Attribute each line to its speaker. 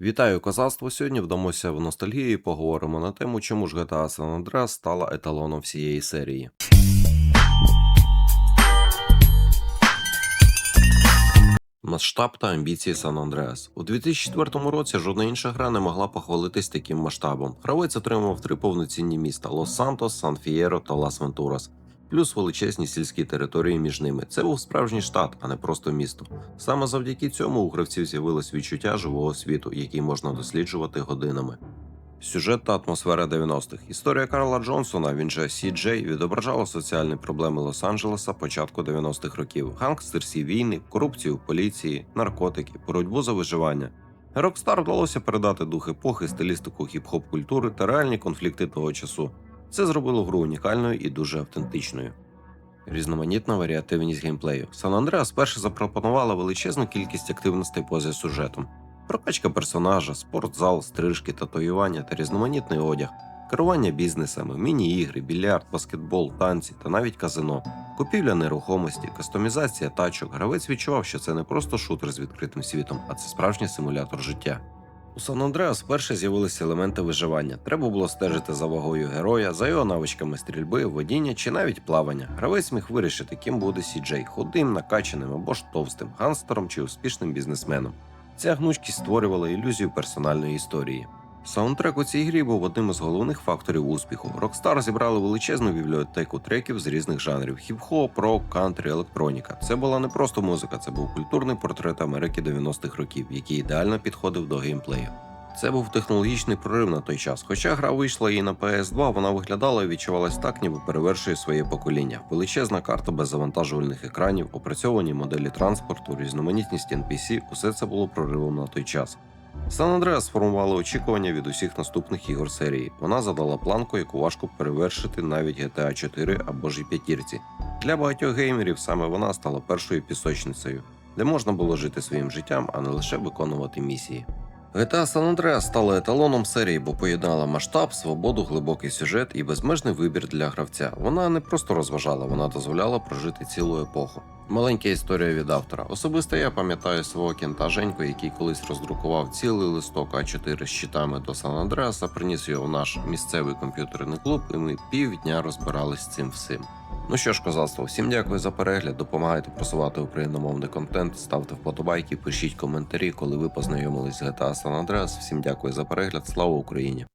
Speaker 1: Вітаю козацтво! Сьогодні вдамося в ностальгію і поговоримо на тему, чому ж GTA San Andreas стала еталоном всієї серії. Масштаб та амбіції San Andreas. У 2004 році жодна інша гра не могла похвалитись таким масштабом. Гравець отримав три повноцінні міста: Лос-Сантос, Сан-Фієро та Лас-Вентурас, плюс величезні сільські території між ними. Це був справжній штат, а не просто місто. Саме завдяки цьому у гравців з'явилось відчуття живого світу, який можна досліджувати годинами. Сюжет та атмосфера 90-х. Історія Карла Джонсона, він же Сі-Джей, відображала соціальні проблеми Лос-Анджелеса початку 90-х років: гангстерські війни, корупцію поліції, наркотики, боротьбу за виживання. Rockstar вдалося передати дух епохи, стилістику хіп-хоп культури та реальні конфлікти того часу. Це зробило гру унікальною і дуже автентичною. Різноманітна варіативність геймплею. San Andreas перше запропонувала величезну кількість активностей поза сюжетом. Прокачка персонажа, спортзал, стрижки, татуювання та різноманітний одяг, керування бізнесами, міні-ігри, більярд, баскетбол, танці та навіть казино, купівля нерухомості, кастомізація тачок. Гравець відчував, що це не просто шутер з відкритим світом, а це справжній симулятор життя. У Сан Андреас вперше з'явилися елементи виживання. Треба було стежити за вагою героя, за його навичками стрільби, водіння чи навіть плавання. Гравець міг вирішити, ким буде Сі-Джей – худим, накачаним або ж товстим, ганстером чи успішним бізнесменом. Ця гнучкість створювала ілюзію персональної історії. Саундтрек у цій грі був одним із головних факторів успіху. Rockstar зібрали величезну бібліотеку треків з різних жанрів: хіп-хоп, рок, кантрі, електроніка. Це була не просто музика, це був культурний портрет Америки 90-х років, який ідеально підходив до геймплею. Це був технологічний прорив на той час. Хоча гра вийшла і на PS2, вона виглядала і відчувалась так, ніби перевершує своє покоління. Величезна карта без завантажувальних екранів, опрацьовані моделі транспорту, різноманітність NPC – усе це було проривом на той час. Сан Андреас сформувала очікування від усіх наступних ігор серії. Вона задала планку, яку важко перевершити навіть GTA 4 або ж і п'ятірці. Для багатьох геймерів саме вона стала першою пісочницею, де можна було жити своїм життям, а не лише виконувати місії. GTA San Andreas стала еталоном серії, бо поєднала масштаб, свободу, глибокий сюжет і безмежний вибір для гравця. Вона не просто розважала, вона дозволяла прожити цілу епоху. Маленька історія від автора. Особисто я пам'ятаю свого кента Женьку, який колись роздрукував цілий листок А4 з щитами до Сан Андреаса, приніс його в наш місцевий комп'ютерний клуб, і ми півдня розбирались з цим всім. Ну що ж, козацтво, всім дякую за перегляд. Допомагайте просувати україномовний контент, ставте вподобайки, пишіть коментарі, коли ви познайомились з GTA San Andreas. Всім дякую за перегляд. Слава Україні!